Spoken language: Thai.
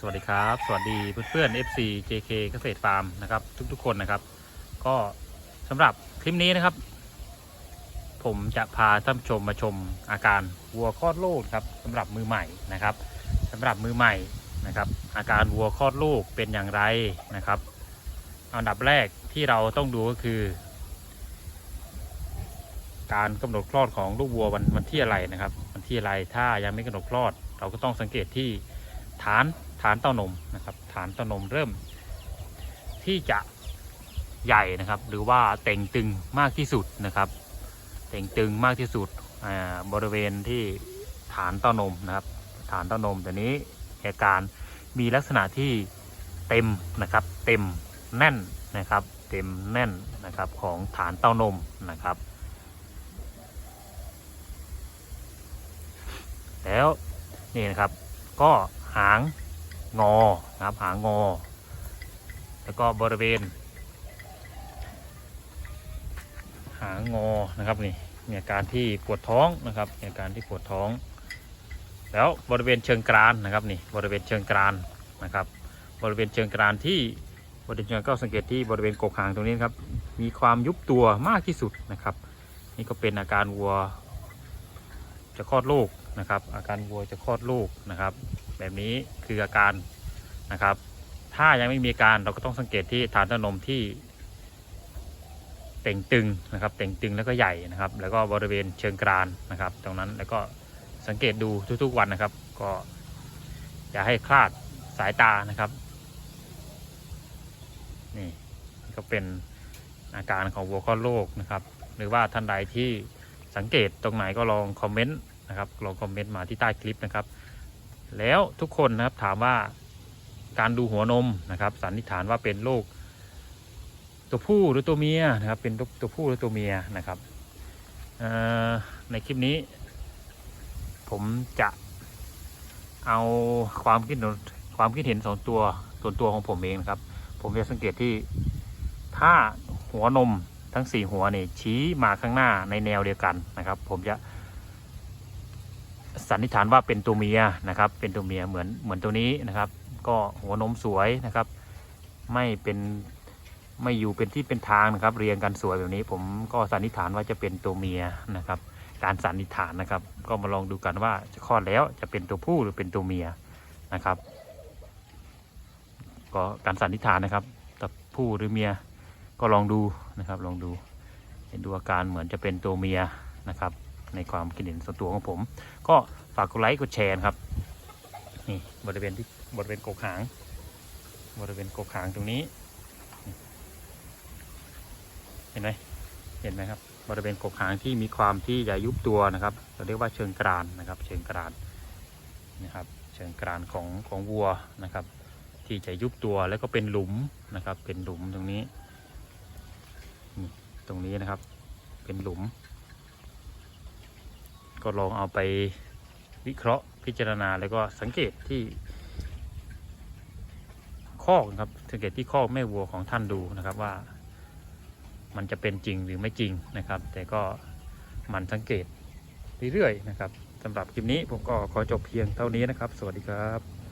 สวัสดีครับ สวัสดีเพื่อนๆ FC JK เกษตรฟาร์มนะครับ ทุกๆคนนะครับ ก็สำหรับคลิปนี้นะครับ ผมจะพาท่านชมมาชมอาการวัวคลอดลูกครับสำหรับมือใหม่นะครับสำหรับมือใหม่นะครับ อาการวัวคลอดลูกเป็นอย่างไรนะครับอันดับแรกที่เราต้องดูก็คือ การกำหนดคลอดของลูกวัววันวันที่อะไรนะครับ วันที่อะไรถ้ายังไม่กำหนดคลอด เราก็ต้องสังเกตที่ฐานานเต้านมนะครับ ฐานเต้านมเริ่ม ที่จะใหญ่นะครับ หรือว่าเต่งตึงมากที่สุดนะครับ เต่งตึงมากที่สุดบริเวณที่ฐานเต้านมนะครับ ฐานเต้านมตัวนี้อาการมีลักษณะที่เต็มนะครับ เต็มแน่นนะครับ เต็มแน่นนะครับของฐานเต้านมนะครับ แล้วนี่นะครับก็หาง งอนะครับหางงอ แล้วก็บริเวณ หางงอนะครับนี่มีอาการที่ปวดท้องนะครับมีอาการที่ปวดท้อง แล้วบริเวณเชิงกรานนะครับนี่บริเวณเชิงกรานนะครับ บริเวณเชิงกรานที่บริเวณเชิงก็สังเกตที่บริเวณกกหางตรงนี้นครับมีความยุบตัวมากที่สุดนะครับ นี่ก็เป็นอาการวัวจะคลอดลูกนะครับ อาการวัวจะคลอดลูกนะครับ แบบนี้คืออาการนะครับ ถ้ายังไม่มีอาการเราก็ต้องสังเกตที่ฐานเต้านมที่เต่งตึงนะครับเต่งตึงแล้วก็ใหญ่นะครับ แล้วก็บริเวณเชิงกรานนะครับ ตรงนั้นแล้วก็สังเกตดูทุกๆวันนะครับ ก็อย่าให้คลาดสายตานะครับนี่ก็เป็นอาการของวัวคลอดลูกนะครับ หรือว่าท่านใดที่สังเกตตรงไหนก็ลองคอมเมนต์นะครับลองคอมเมนต์มาที่ใต้คลิปนะครับ แล้วทุกคนนะครับถามว่าการดูหัวนมนะครับสันนิษฐานว่าเป็นลูกตัวผู้หรือตัวเมียนะครับ เป็นตัวผู้หรือตัวเมียนะครับในคลิปนี้ ผมจะเอาความคิดเห็นความคิดเห็นส่วนตัวส่วนตัวของผมเองนะครับ ผมจะสังเกตที่ถ้าหัวนมทั้งสี่หัวนี่ชี้มาข้างหน้าในแนวเดียวกันนะครับ ผมจะ สันนิษฐานว่าเป็นตัวเมียนะครับ เป็นตัวเมียเหมือนเหมือนตัวนี้นะครับ ก็หัวนมสวยนะครับ ไม่เป็นไม่อยู่เป็นที่เป็นทางนะครับ เรียงกันสวยแบบนี้ ผมก็สันนิษฐานว่าจะเป็นตัวเมียนะครับ การสันนิษฐานนะครับ ก็มาลองดูกันว่าจะคลอดแล้วจะเป็นตัวผู้หรือเป็นตัวเมียนะครับ ก็การสันนิษฐานนะครับตัวผู้หรือเมียก็ลองดูนะครับ ลองดู เห็นดูอาการเหมือนจะเป็นตัวเมียนะครับ ในความคิดเห็นส่วนตัวของผม ก็ฝากกดไลค์กดแชร์ครับนี่บริเวณที่บริเวณกกหาง บริเวณกกหางตรงนี้ เห็นไหมเห็นไหมครับ บริเวณกกหางที่มีความที่จะยุบตัวนะครับเราเรียกว่าเชิงกรานนะครับ เชิงกรานนะครับเชิงกรานของของวัวนะครับ ที่จะยุบตัวแล้วก็เป็นหลุมนะครับ เป็นหลุมตรงนี้นี่ตรงนี้นะครับ เป็นหลุม ก็ลองเอาไปวิเคราะห์พิจารณาแล้วก็สังเกตที่ข้อกนะครับสังเกตที่ข้อกแม่วัวของท่านดูนะครับว่า มันจะเป็นจริงหรือไม่จริงนะครับ แต่ก็มันสังเกตเรื่อยๆนะครับสำหรับคลิปนี้ผมก็ขอจบเพียงเท่านี้นะครับ สวัสดีครับ